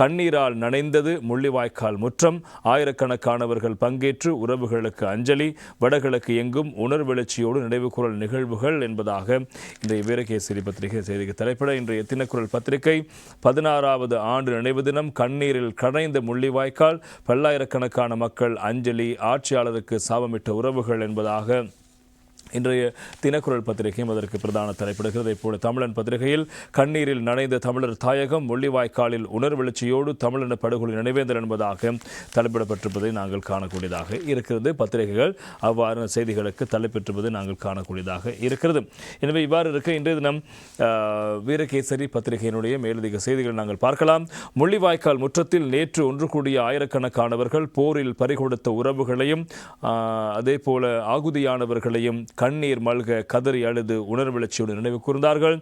கண்ணீரால் நனைந்தது முள்ளிவாய்க்கால் முற்றம். ஆயிரக்கணக்கானவர்கள் பங்கேற்று உறவுகளுக்கு அஞ்சலி வடகிழக்கு எங்கும் உணர்வெழுச்சியோடு நினைவுகுரல் நிகழ்வுகள் என்பதாக இன்றைய வீரகேசரி பத்திரிகை செய்திக்கு தலைப்பட இன்றைய தினக்குரல் பத்திரிகை பதினாறாவது ஆண்டு நினைவு தினம் கண்ணீரில் கடைந்த முள்ளிவாய்க்கால் பல்லாயிரக்கணக்கான மக்கள் அஞ்சலி ஆட்சியாளருக்கு சாபமிட்ட உறவுகள் என்பதாக இன்றைய தினக்குரல் பத்திரிகையும் அதற்கு பிரதான தலைப்பிடுகிறது. இப்போது தமிழன் பத்திரிகையில் கண்ணீரில் நனைந்த தமிழர் தாயகம் முள்ளிவாய்க்காலில் உணர்வெழுச்சியோடு தமிழின படுகொலை நினைவேந்தல் என்பதாக தலைப்பிடப்பட்டிருப்பதை நாங்கள் காணக்கூடியதாக இருக்கிறது. பத்திரிகைகள் அவ்வாறு செய்திகளுக்கு தலைப்பெற்றிருப்பதை நாங்கள் காணக்கூடியதாக இருக்கிறது. எனவே இவ்வாறு இருக்க இன்றைய தினம் வீரகேசரி பத்திரிகையினுடைய மேலதிக செய்திகளை நாங்கள் பார்க்கலாம். முள்ளிவாய்க்கால் முற்றத்தில் நேற்று ஒன்று கூடிய ஆயிரக்கணக்கானவர்கள் போரில் பறிகொடுத்த உறவுகளையும் அதே போல ஆகுதியானவர்களையும் கண்ணீர் மல்க கதறி அழுது உணர்வெழுச்சியோடு நினைவு கூர்ந்தார்கள்.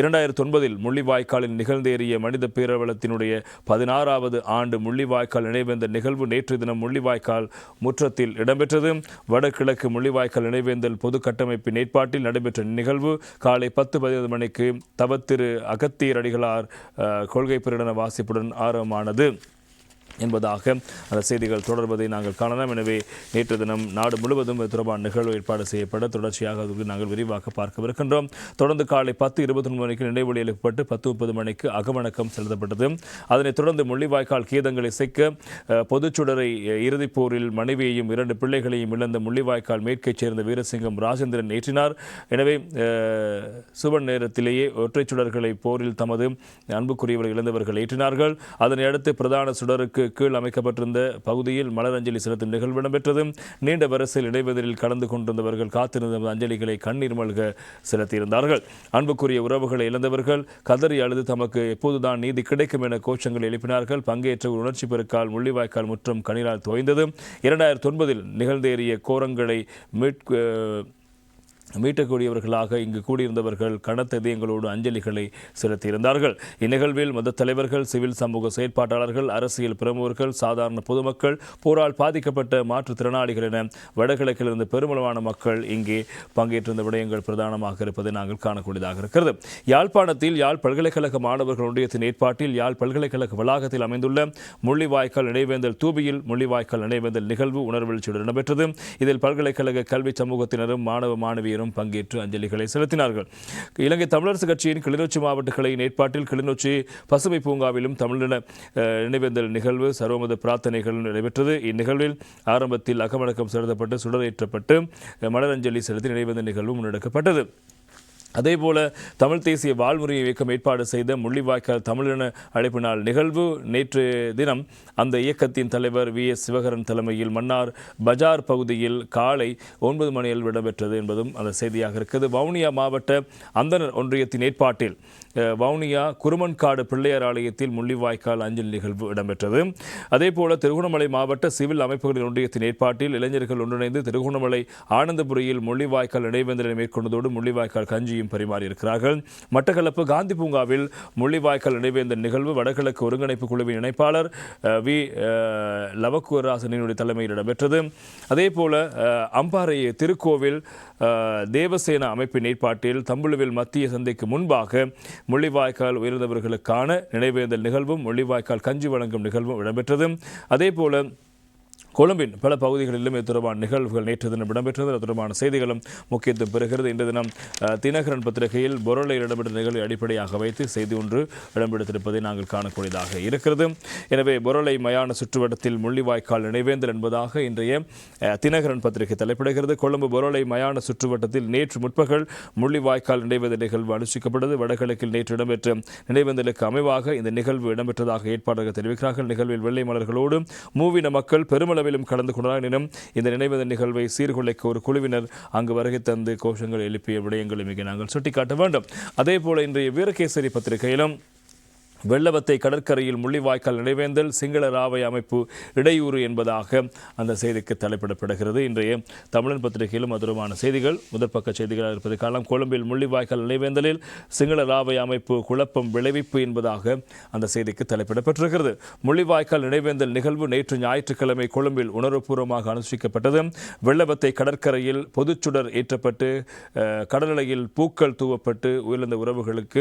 இரண்டாயிரத்தி ஒன்பதில் முள்ளிவாய்க்காலில் நிகழ்ந்தேறிய மனித பேரவலத்தினுடைய பதினாறாவது ஆண்டு முள்ளிவாய்க்கால் நினைவேந்தல் நிகழ்வு நேற்று தினம் முள்ளிவாய்க்கால் முற்றத்தில் இடம்பெற்றது. வடகிழக்கு முள்ளிவாய்க்கால் நினைவேந்தல் பொது கட்டமைப்பின் ஏற்பாட்டில் நடைபெற்ற நிகழ்வு காலை பத்து பதினைந்து மணிக்கு தவத்திரு அகத்தியர் அடிகளார் கொள்கை பிரடன வாசிப்புடன் ஆரம்பமானது. என்பதாக அந்த செய்திகள் தொடர்வதை நாங்கள் காணலாம். எனவே நேற்று தினம் நாடு முழுவதும் இது தொடர்பான நிகழ்வு ஏற்பாடு செய்யப்பட தொடர்ச்சியாக அதுக்கு நாங்கள் விரிவாக பார்க்கவிருக்கின்றோம். தொடர்ந்து காலை பத்து இருபத்தி ஒன்பது மணிக்கு நினைவொலி எழுப்பப்பட்டு பத்து முப்பது மணிக்கு அகவணக்கம் செலுத்தப்பட்டது. அதனைத் தொடர்ந்து முள்ளிவாய்க்கால் கீதங்களை இசைக்க பொதுச்சுடரை இறுதிப் போரில் மனைவியையும் இரண்டு பிள்ளைகளையும் இழந்த முள்ளிவாய்க்கால் மேற்கைச் சேர்ந்த வீரசிங்கம் ராஜேந்திரன் ஏற்றினார். எனவே அஹ், சுப நேரத்திலேயே ஒற்றைச் சுடர்களை போரில் தமது அன்புக்குரியவர்கள் இழந்தவர்கள் ஏற்றினார்கள். அதனை அடுத்து பிரதான சுடருக்கு கீழ் அமைக்கப்பட்டிருந்த பகுதியில் மலரஞ்சலி செலுத்தும் நிகழ்வு இடம்பெற்றது. நீண்ட வரிசையில் இடைவெளியில் கலந்து கொண்டிருந்தவர்கள் காத்திருந்த அஞ்சலிகளை கண்ணீர் மல்க செலுத்தியிருந்தார்கள். அன்புக்குரிய உறவுகளை இழந்தவர்கள் கதறி அழுது தமக்கு எப்போதுதான் நீதி கிடைக்கும் என கோஷங்கள் எழுப்பினார்கள். பங்கேற்ற ஒரு உணர்ச்சி பெருக்கால் முள்ளிவாய்க்கால் முற்றும் கண்ணீரால் தோய்ந்தது. இரண்டாயிரத்தி ஒன்பதில் நிகழ்ந்தேறிய கோரங்களை மீட்க மீட்டக்கூடியவர்களாக இங்கு கூடியிருந்தவர்கள் கனத்த இதயங்களோடு அஞ்சலிகளை செலுத்தியிருந்தார்கள். இந்நிகழ்வில் மத தலைவர்கள் சிவில் சமூக செயற்பாட்டாளர்கள் அரசியல் பிரமுகர்கள் சாதாரண பொதுமக்கள் போரால் பாதிக்கப்பட்ட மாற்றுத்திறனாளிகள் என வடகிழக்கிலிருந்து பெருமளவான மக்கள் இங்கே பங்கேற்றிருந்த விடயங்கள் பிரதானமாக இருப்பதை நாங்கள் காணக்கூடியதாக இருக்கிறது. யாழ்ப்பாணத்தில் யாழ் பல்கலைக்கழக மாணவர்கள் ஒன்றியத்தின் ஏற்பாட்டில் யாழ் பல்கலைக்கழக வளாகத்தில் அமைந்துள்ள முள்ளிவாய்க்கால் நினைவேந்தல் தூபியில் முள்ளிவாய்க்கால் நினைவேந்தல் நிகழ்வு உணர்வெழுச்சியுடன் இடம்பெற்றது. இதில் பல்கலைக்கழக கல்வி சமூகத்தினரும் மாணவ மாணவியரும் பங்கேற்று அஞ்சலிகளை செலுத்தினார்கள். இலங்கை தமிழரசு கட்சியின் கிளிநொச்சி மாவட்ட ஏற்பாட்டில் கிளிநொச்சி பசுமை பூங்காவிலும் தமிழின நினைவேந்தல் நிகழ்வு சர்வமத பிரார்த்தனைகள் நடைபெற்றது. இந்நிகழ்வில் ஆரம்பத்தில் அகமடக்கம் செலுத்தப்பட்டு சுடரேற்றப்பட்டு மலரஞ்சலி செலுத்தி நினைவேந்தல் நிகழ்வு முன்னெடுக்கப்பட்டது. அதேபோல தமிழ் தேசிய வாழ்முறை இயக்கம் ஏற்பாடு செய்த முள்ளிவாய்க்கால் தமிழின அழைப்பு நாள் நிகழ்வு நேற்று தினம் அந்த இயக்கத்தின் தலைவர் வி எஸ் சிவகரன் தலைமையில் மன்னார் பஜார் பகுதியில் காலை ஒன்பது மணியில் இடம்பெற்றது என்பதும் அந்த செய்தியாக இருக்கிறது வவுனியா மாவட்ட அந்தனர் ஒன்றியத்தின் ஏற்பாட்டில் வவுனியா குருமன்காடு பிள்ளையார் ஆலயத்தில் முள்ளிவாய்க்கால் அஞ்சல் நிகழ்வு இடம்பெற்றது. அதேபோல திருகோணமலை மாவட்ட சிவில் அமைப்புகளின் ஒன்றியத்தின் ஏற்பாட்டில் இளைஞர்கள் ஒன்றிணைந்து திருகோணமலை ஆனந்தபுரியில் முள்ளிவாய்க்கால் நினைவேந்தலை மேற்கொண்டதோடு முள்ளிவாய்க்கால் கஞ்சியும் பரிமாறியிருக்கிறார்கள். மட்டக்களப்பு காந்தி பூங்காவில் முள்ளிவாய்க்கால் நினைவேந்தல் நிகழ்வு வடகிழக்கு ஒருங்கிணைப்பு குழுவின் இணைப்பாளர் வி லவக்குவராசனினுடைய தலைமையில் இடம்பெற்றது. அதேபோல போல அம்பாறை திருக்கோவில் தேவசேனா அமைப்பின் ஏற்பாட்டில் தம்புழுவில் மத்திய சந்தைக்கு முன்பாக முள்ளிவாய்க்கால் உயர்ந்தவர்களுக்கான நினைவேந்தல் நிகழ்வும் முள்ளிவாய்க்கால் கஞ்சி வழங்கும் நிகழ்வும் இடம்பெற்றது. அதேபோல கொழும்பின் பல பகுதிகளிலும் இது தொடர்பான நிகழ்வுகள் நேற்று தினம் இடம்பெற்றது. அது தொடர்பான செய்திகளும் முக்கியத்துவம் பெறுகிறது. இன்று தினம் தினகரன் பத்திரிகையில் பொருளையில் இடம்பெற்ற நிகழ்வை அடிப்படையாக வைத்து செய்தி ஒன்று இடம்பெடுத்திருப்பதை நாங்கள் காணக்கூடியதாக இருக்கிறது. எனவே பொருளை மயான சுற்றுவட்டத்தில் முள்ளிவாய்க்கால் நினைவேந்தல் என்பதாக இன்றைய தினகரன் பத்திரிகை தலைப்பிடுகிறது. கொழும்பு பொருளை மயான சுற்றுவட்டத்தில் நேற்று முற்பகல் முள்ளிவாய்க்கால் நினைவேந்தல் நிகழ்வு அனுஷ்டிக்கப்பட்டது. வடகிழக்கில் நேற்று இடம்பெற்ற நினைவேந்தலுக்கு அமைவாக இந்த நிகழ்வு இடம்பெற்றதாக ஏற்பாடுகள் தெரிவிக்கிறார்கள். நிகழ்வில் வெள்ளை மலர்களோடு மூவின மக்கள் பெருமளவிலும் கலந்து கொண்டார் இந்த நினைவேந்தல் நிகழ்வை சீர்குலைக்க ஒரு குழுவினர் அங்கு வருகை தந்து கோஷங்கள் எழுப்பிய விடயங்களை மிக நாங்கள் சுட்டிக்காட்ட வேண்டும். அதே போல இன்றைய வீரகேசரி பத்திரிகையிலும் வெள்ளவத்தை கடற்கரையில் முள்ளிவாய்க்கால் நினைவேந்தல் சிங்கள ராவை அமைப்பு இடையூறு என்பதாக அந்த செய்திக்கு தலைப்பிடப்படுகிறது. இன்றைய தமிழன் பத்திரிகையிலும் மதுரமான செய்திகள். முதற் பக்க செய்திகளாக இருப்பது காலம் கொழும்பில் முள்ளிவாய்க்கால் நினைவேந்தலில் சிங்கள ராவை அமைப்பு குழப்பம் விளைவிப்பு என்பதாக அந்த செய்திக்கு தலைப்பிடப்பட்டிருக்கிறது. முள்ளிவாய்க்கால் நினைவேந்தல் நிகழ்வு நேற்று ஞாயிற்றுக்கிழமை கொழும்பில் உணர்வுபூர்வமாக அனுஷ்டிக்கப்பட்டது. வெள்ளவத்தை கடற்கரையில் பொதுச்சுடர் ஏற்றப்பட்டு கடலையில் பூக்கள் தூவப்பட்டு உயிரிழந்த உறவுகளுக்கு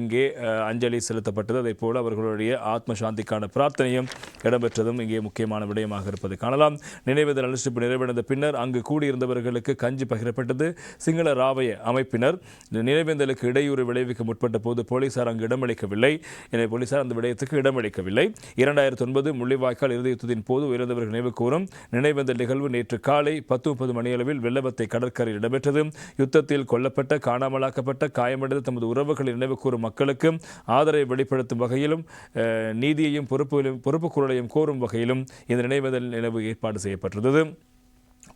இங்கே அஞ்சலி செலுத்தப்பட்டது. செய்யப்பட்டது அதே போல் அவர்களுடைய ஆத்ம சாந்திக்கான பிரார்த்தனையும் இடம்பெற்றதும் இங்கே முக்கியமான விடயமாக இருப்பது காணலாம். நினைவேந்தல் அனுஷ்டிப்பு நிறைவடைந்த பின்னர் அங்கு கூடியிருந்தவர்களுக்கு கஞ்சி பகிரப்பட்டது. சிங்கள ராவய அமைப்பினர் நினைவேந்தலுக்கு இடையூறு விளைவிக்க முற்பட்ட போது போலீசார் அங்கு இடமளிக்கவில்லை. எனவே போலீசார் அந்த விடயத்துக்கு இடமளிக்கவில்லை. இரண்டாயிரத்தி ஒன்பது முள்ளிவாய்க்கால் இறுதி யுத்தத்தின் போது உயர்ந்தவர்கள் நினைவு கூறும் நினைவேந்தல் நிகழ்வு நேற்று காலை பத்து முப்பது மணியளவில் வெள்ளவத்தை கடற்கரையில் இடம்பெற்றது. யுத்தத்தில் கொல்லப்பட்ட காணாமலாக்கப்பட்ட காயமடைந்த தமது உறவுகளை நினைவு கூறும் மக்களுக்கு ஆதரவை வெளிப்படுத்தும் வகையிலும் நீதியையும் பொறுப்பு பொறுப்புக்குரலையும் கோரும் வகையிலும் இந்த நினைவேந்தல் நினைவு ஏற்பாடு செய்யப்பட்டிருந்தது.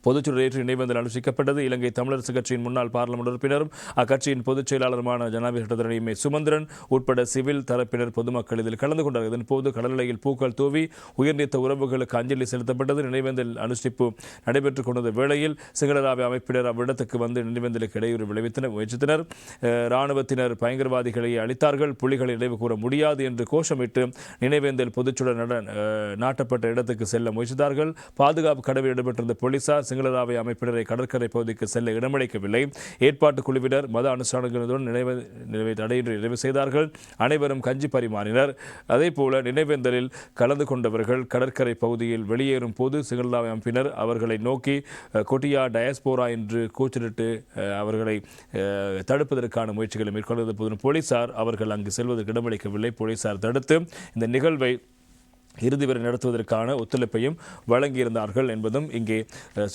பொதுச்சுடர் ஏற்று நினைவேந்தல் அனுஷ்டிக்கப்பட்டது இலங்கை தமிழரசு கட்சியின் முன்னாள் பார்லமெண்ட் உறுப்பினரும் அக்கட்சியின் பொதுச் செயலாளருமான ஜனாதிபதி சட்டத்தரணி சுமந்திரன் உட்பட சிவில் தரப்பினர் பொதுமக்கள் இதில் கலந்து கொண்டார்கள். இதன்போது போது பூக்கள் தூவி உயர்நீத்த உறவுகளுக்கு அஞ்சலி செலுத்தப்பட்டது. நினைவேந்தல் அனுஷ்டிப்பு நடைபெற்றுக் கொண்ட வேளையில் சிங்களராவை அமைப்பினர் அவ்விடத்துக்கு வந்து நினைவேந்தலுக்கு இடையூறு விளைவித்தனர் முயற்சித்தனர். இராணுவத்தினர் பயங்கரவாதிகளை அளித்தார்கள் புலிகளை நினைவு கூற முடியாது என்று கோஷமிட்டு நினைவேந்தல் பொதுச்சுடர் நாட்டப்பட்ட இடத்துக்கு செல்ல முயற்சித்தார்கள். பாதுகாப்பு கடவில் இடம்பெற்றிருந்த போலீசார் சிங்களராவை அமைப்பினரை கடற்கரை பகுதிக்கு செல்ல இடமளிக்கவில்லை. ஏற்பாட்டு குழுவினர் மத அனுஷ்டானங்களுடன் நினைவு நினைவை தடையின்றி நிறைவு செய்தார்கள். அனைவரும் கஞ்சி பரிமாறினர். அதேபோல நினைவேந்தலில் கலந்து கொண்டவர்கள் கடற்கரை பகுதியில் வெளியேறும் போது சிங்களராவை அமைப்பினர் அவர்களை நோக்கி கொட்டியா டயஸ்போரா என்று கூச்சலிட்டு அவர்களை தடுப்பதற்கான முயற்சிகளை மேற்கொண்டது போதும். போலீசார் அவர்கள் அங்கு செல்வதற்கு இடமளிக்கவில்லை. போலீசார் தடுத்து இந்த நிகழ்வை இறுதி வரை நடத்துவதற்கான ஒத்துழைப்பையும் வழங்கியிருந்தார்கள் என்பதும் இங்கே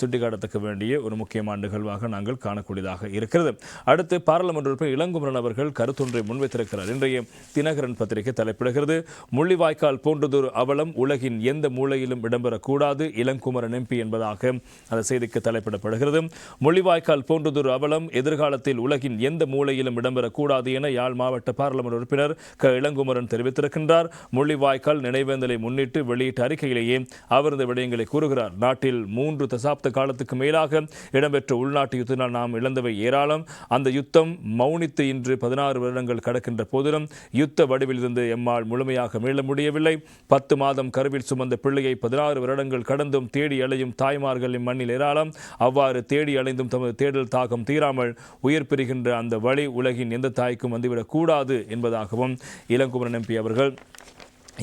சுட்டிக்காட்டத்தக்க வேண்டிய ஒரு முக்கியமான நிகழ்வாக நாங்கள் காணக்கூடியதாக இருக்கிறது. அடுத்து பாராளுமன்ற உறுப்பினர் இளங்குமரன் அவர்கள் கருத்தொன்றை முன்வைத்திருக்கிறார். இன்றைய தினகரன் பத்திரிகை தலைப்பிடுகிறது. முள்ளிவாய்க்கால் போன்றதொரு அவலம் உலகின் எந்த மூலையிலும் இடம்பெறக்கூடாது. இளங்குமரன் எம்பி என்பதாக அந்த செய்திக்கு தலைப்பிடப்படுகிறது. முள்ளிவாய்க்கால் போன்றதொரு அவலம் எதிர்காலத்தில் உலகின் எந்த மூலையிலும் இடம்பெறக்கூடாது என யாழ் மாவட்ட பாராளுமன்ற உறுப்பினர் க. இளங்குமரன் தெரிவித்திருக்கின்றார். முள்ளிவாய்க்கால் நினைவேந்தலை முன்னிட்டு வெளியிட்ட அறிக்கையிலேயே அவர் இந்த விடயங்களை கூறுகிறார். நாட்டில் மூன்று தசாப்த காலத்துக்கு மேலாக இடம்பெற்ற உள்நாட்டு யுத்தத்தினால் நாம் இழந்தவை ஏராளம். அந்த யுத்தம் மௌனித்து இன்று பதினாறு வருடங்கள் கடக்கின்ற போதிலும் யுத்த வடிவில் இருந்து எம்மால் முழுமையாக மீள முடியவில்லை. பத்து மாதம் கருவில் சுமந்த பிள்ளையை பதினாறு வருடங்கள் கடந்தும் தேடி அலையும் தாய்மார்கள் இம்மண்ணில் ஏராளம். அவ்வாறு தேடி அலைந்தும் தமது தேடல் தாகம் தீராமல் உயிர் பெறுகின்ற அந்த வழி உலகின் எந்த தாய்க்கும் வந்துவிடக்கூடாது என்பதாகவும் இளங்குமரன் எம்பி அவர்கள்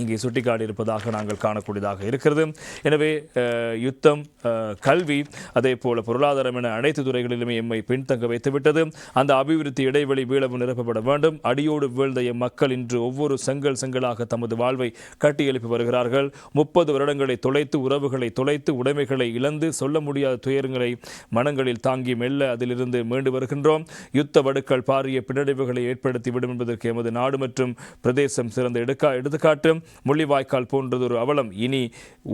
இங்கே சுட்டிக்காட்டியிருப்பதாக நாங்கள் காணக்கூடியதாக இருக்கிறது. எனவே யுத்தம் கல்வி அதே போல பொருளாதாரம் என அனைத்து துறைகளிலுமே எம்மை பின்தங்க வைத்துவிட்டது. அந்த அபிவிருத்தி இடைவெளி வீழவும் நிரப்பப்பட வேண்டும். அடியோடு வீழ்ந்த எம் மக்கள் இன்று ஒவ்வொரு செங்கல் செங்கலாக தமது வாழ்வை கட்டியெழுப்பி வருகிறார்கள். முப்பது வருடங்களை தொலைத்து உறவுகளை தொலைத்து உடைமைகளை இழந்து சொல்ல முடியாத துயரங்களை மனங்களில் தாங்கி மெல்ல அதிலிருந்து மீண்டு வருகின்றோம். யுத்த வடுக்கள் பாரிய பின்னடைவுகளை ஏற்படுத்திவிடும் என்பதற்கு எமது நாடு மற்றும் பிரதேசம் சிறந்த எடுக்கா எடுத்துக்காட்டு. முள்ளிவாய்க்கால் போன்றதொரு அவலம் இனி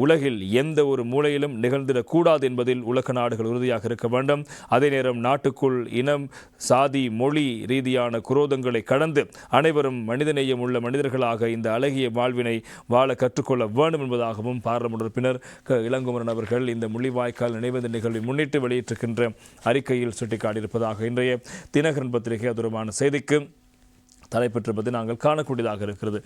உலகில் எந்த ஒரு மூலையிலும் நிகழ்ந்திடக்கூடாது என்பதில் உலக நாடுகள் உறுதியாக இருக்க வேண்டும். அதே நேரம் நாட்டுக்குள் இனம் சாதி மொழி ரீதியான குரோதங்களை கடந்து அனைவரும் மனிதநேயம் உள்ள மனிதர்களாக இந்த அழகிய வாழ்வினை வாழ கற்றுக்கொள்ள வேண்டும் என்பதாகவும் பாராளுமன்ற உறுப்பினர் க. இளங்குமரன் அவர்கள் இந்த முள்ளிவாய்க்கால் நினைவந்த நிகழ்வை முன்னிட்டு வெளியிட்டிருக்கின்ற அறிக்கையில் சுட்டிக்காட்டியிருப்பதாக இன்றைய தினகரன் பத்திரிகை அதுரமான செய்திக்கு தலைப்பெற்றிருப்பதை நாங்கள் காணக்கூடியதாக இருக்கிறது.